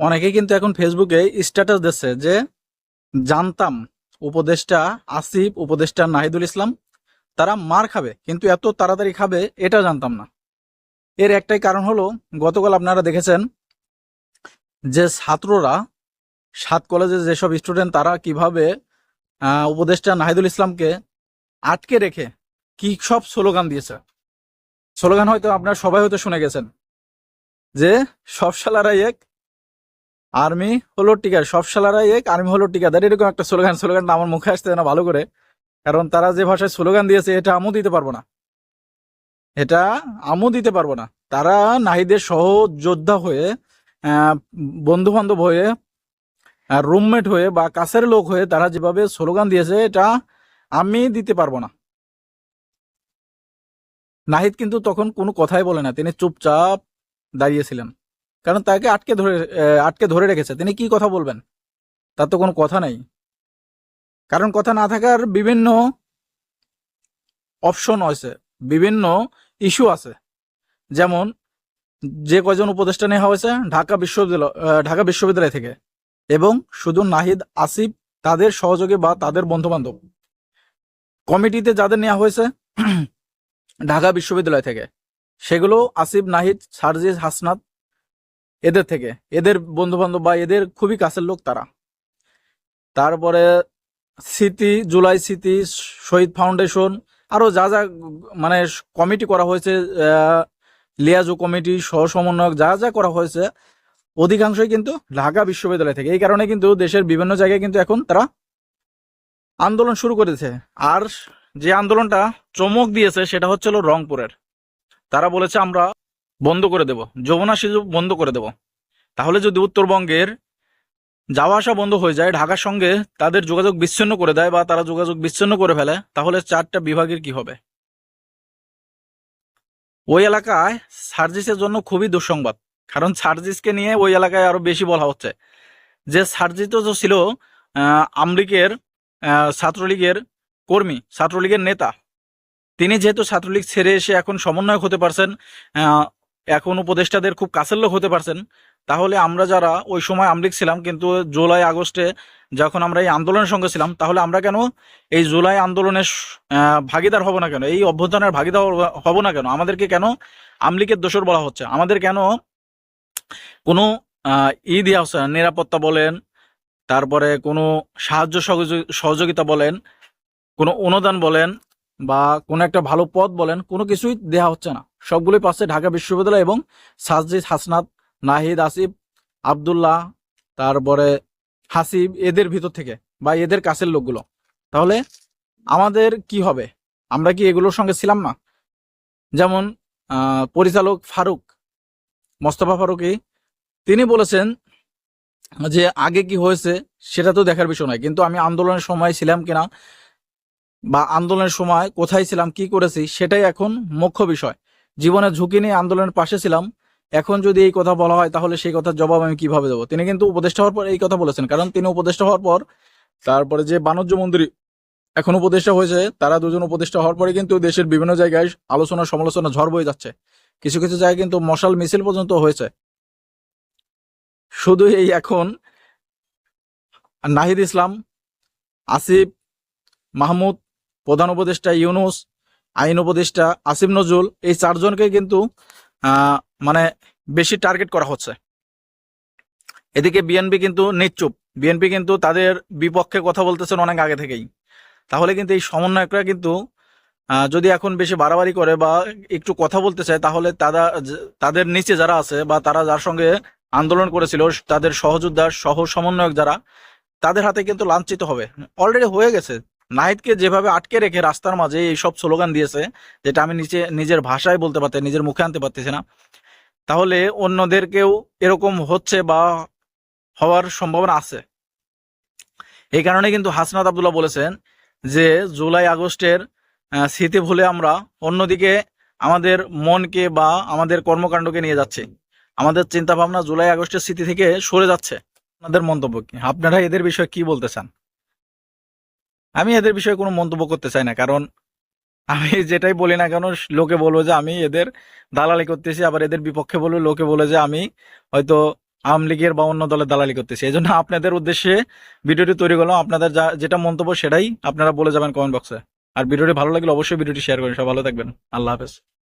অনেকে কিন্তু এখন ফেসবুকে স্ট্যাটাস দিচ্ছে যে, জানতাম উপদেষ্টা আসিফ, উপদেষ্টা নাহিদুল ইসলাম, তারা মার খাবে, কিন্তু এত তাড়াতাড়ি খাবে, এটা জানতাম না। এর একটাই কারণ হলো, গতকাল আপনারা দেখেছেন যে ছাত্ররা, সাত কলেজের যেসব স্টুডেন্ট তারা কীভাবে উপদেষ্টা নাহিদুল ইসলামকে আটকে রেখে কি সব স্লোগান দিয়েছে। স্লোগান হয়তো আপনারা সবাই হয়তো শুনে গেছেন যে সব শালারাই এক আর্মি হলো টিকা, সব শালারাই এক আর্মি হলো টিকাদার এরকম একটা স্লোগান স্লোগানটা আমার মুখে আসতে না ভালো করে। কারণ তারা যে ভাষায় স্লোগান দিয়েছে, এটা আমও দিতে পারব না। এটা আমও দিতে পারব না। তারা নাহিদের সহ যোদ্ধা হয়ে বন্ধু বান্ধব হয়ে রুমমেট হয়ে বা কাছের লোক হয়ে তারা যেভাবে স্লোগান দিয়েছে, এটা আমি দিতে পারব না। নাহিদ কিন্তু তখন কোনো কথাই বলে না। তিনি চুপচাপ দাঁড়িয়েছিলেন কারণ তাকে আটকে ধরে আটকে ধরে রেখেছে। তিনি কি কথা বলবেন? তার তো কোনো কথা নেই। কারণ কথা না থাকার বিভিন্ন অপশন আছে, বিভিন্ন ইস্যু আছে। যেমন, যে কয়জন উপদেষ্টা নেওয়া হয়েছে ঢাকা বিশ্ববিদ্যালয় ঢাকা বিশ্ববিদ্যালয় থেকে এবং শুধু নাহিদ, আসিফ তাদের সহযোগী বা তাদের বন্ধু বান্ধব কমিটিতে যাদের নেওয়া হয়েছে ঢাকা বিশ্ববিদ্যালয় থেকে, সেগুলো আসিফ, নাহিদ, সার্জিস, হাসনাত এদের থেকে, এদের বন্ধু বান্ধব বা এদের খুবই কাছের লোক তারা। তারপরে স্মৃতি, জুলাই স্মৃতি, শহীদ ফাউন্ডেশন, আরও যা যা মানে কমিটি করা হয়েছে লিয়াজু কমিটি, সহ সমন্বয়ক, যা যা করা হয়েছে, অধিকাংশই কিন্তু ঢাকা বিশ্ববিদ্যালয় থেকে। এই কারণে কিন্তু দেশের বিভিন্ন জায়গায় কিন্তু এখন তারা আন্দোলন শুরু করেছে। আর যে আন্দোলনটা চমক দিয়েছে, সেটা হচ্ছে হলো রংপুরের। তারা বলেছে, আমরা বন্ধ করে দেব। যমুনা সেতু বন্ধ করে দেব। তাহলে যদি উত্তরবঙ্গের যাওয়া আসা বন্ধ হয়ে যায় ঢাকার সঙ্গে তাদের যোগাযোগ বিচ্ছিন্ন করে দেয় বা তারা যোগাযোগ বিচ্ছিন্ন করে ফেলে তাহলে চারটা বিভাগের কি হবে? ওই এলাকায় সার্জিসের জন্য খুবই দুঃসংবাদ। কারণ সার্জিসকে নিয়ে ওই এলাকায় আরও বেশি বলা হচ্ছে। যে সার্জিস তো ছিল আহ, আমলিগের ছাত্রলীগের কর্মী ছাত্রলীগের নেতা তিনি যেহেতু ছাত্রলীগ ছেড়ে এসে এখন সমন্বয়ক হতে পারছেন এখন উপদেষ্টাদের খুব কাছের লোক হতে পারছেন। তাহলে আমরা যারা ওই সময় আমলিগ ছিলাম, কিন্তু জুলাই, আগস্টে যখন আমরা এই আন্দোলনের সঙ্গে ছিলাম, তাহলে আমরা কেন এই জুলাই আন্দোলনের ভাগিদার হব না কেন? এই অভ্যুত্থানের ভাগিদার হব- না কেন? আমাদেরকে কেন আমলিগের দোষর বলা হচ্ছে? আমাদের কেন কোনো ই দেওয়া হচ্ছে নিরাপত্তা বলেন, তারপরে কোনো সাহায্য সহযোগি- সহযোগিতা বলেন, কোনো অনুদান বলেন, বা কোনো একটা ভালো পদ বলেন, কোনো কিছুই দেওয়া হচ্ছে না। সবগুলোই পাচ্ছে ঢাকা বিশ্ববিদ্যালয় এবং সাজিদ হাসনাত, নাহিদ আসিফ, আবদুল্লাহ, তারপরে হাসিব, এদের ভিতর থেকে বা এদের কাছের লোকগুলো। তাহলে আমাদের কি হবে? আমরা কি এগুলোর সঙ্গে ছিলাম না? যেমন পরিচালক ফারুক, মোস্তফা ফারুকি, তিনি বলেছেন যে আগে কি হয়েছে সেটা তো দেখার বিষয় নয়, কিন্তু আমি আন্দোলনের সময় ছিলাম কিনা বা আন্দোলনের সময় কোথায় ছিলাম, কি করেছি সেটাই এখন মুখ্য বিষয়। জীবনের ঝুঁকি নিয়ে আন্দোলনের পাশে ছিলাম। এখন যদি এই কথা বলা হয়, তাহলে সেই কথার জবাব আমি কীভাবে দেবো? তিনি কিন্তু উপদেষ্টা হওয়ার পর এই কথা বলেছেন, কারণ তিনি উপদেষ্টা হওয়ার পর, তারপরে যে বাণিজ্য মন্ত্রী এখন উপদেষ্টা হয়েছে, তারা দুজন উপদেষ্টা হওয়ার পরে কিন্তু দেশের বিভিন্ন জায়গায় আলোচনা সমালোচনা ঝড় বয়ে যাচ্ছে। কিছু কিছু জায়গায় কিন্তু মশাল মিছিল পর্যন্ত হয়েছে। শুধু এই এখন নাহিদ ইসলাম, আসিফ মাহমুদ, প্রধান উপদেষ্টা ইউনুস আইন উপদেষ্টা আসিফ নজরুল, এই চারজনকে কিন্তু মানে বেশি টার্গেট করা হচ্ছে। এদিকে বিএনপি কিন্তু নিশ্চুপ বিএনপি কিন্তু তাদের বিপক্ষে কথা বলতেছেন অনেক আগে থেকেই। তাহলে কিন্তু এই সমন্বয়করা কিন্তু যদি এখন বেশি বাড়াবাড়ি করে বা একটু কথা বলতে চায়, তাহলে তারা তাদের নিচে যারা আছে বা তারা যার সঙ্গে আন্দোলন করেছিল, তাদের সহযোদ্ধা সহ সমন্বয়ক যারা, তাদের হাতে কিন্তু লাঞ্ছিত হবে। অলরেডি হয়ে গেছে। নাহিদকে যেভাবে আটকে রেখে রাস্তার মাঝে এই সব স্লোগান দিয়েছে, যেটা আমি নিচে, নিজের ভাষায় বলতে পারতে, নিজের মুখে আনতে পারতেছি না, তাহলে অন্যদেরকেও এরকম হচ্ছে বা হওয়ার সম্ভাবনা আছে। এই কারণে কিন্তু হাসনাত আবদুল্লাহ বলেছেন যে, জুলাই আগস্টের স্মৃতি ভুলে আমরা অন্যদিকে আমাদের মনকে বা আমাদের কর্মকাণ্ডকে নিয়ে যাচ্ছি। আমাদের চিন্তা ভাবনা জুলাই আগস্টের স্মৃতি থেকে সরে যাচ্ছে। আপনাদের মন্তব্য কি? আপনারা এদের বিষয়ে কি বলতে চান? আমি এদের বিষয়ে কোনো মন্তব্য করতে চাই না, কারণ আমি যেটাই বলি না কেন, লোকে বলব যে আমি এদের দালালি করতেছি, আবার এদের বিপক্ষে বলব, লোকে বলে যে আমি হয়তো আওয়ামী লীগের বা অন্য দলের দালালি করতেছি। এই জন্য আপনাদের উদ্দেশ্যে ভিডিওটি তৈরি করলাম। আপনাদের যা, যেটা মন্তব্য সেটাই আপনারা বলে যাবেন কমেন্ট বক্সে আর ভিডিওটি ভালো লাগলে অবশ্যই ভিডিওটি শেয়ার করেন সব ভালো থাকবেন। আল্লাহ হাফেজ।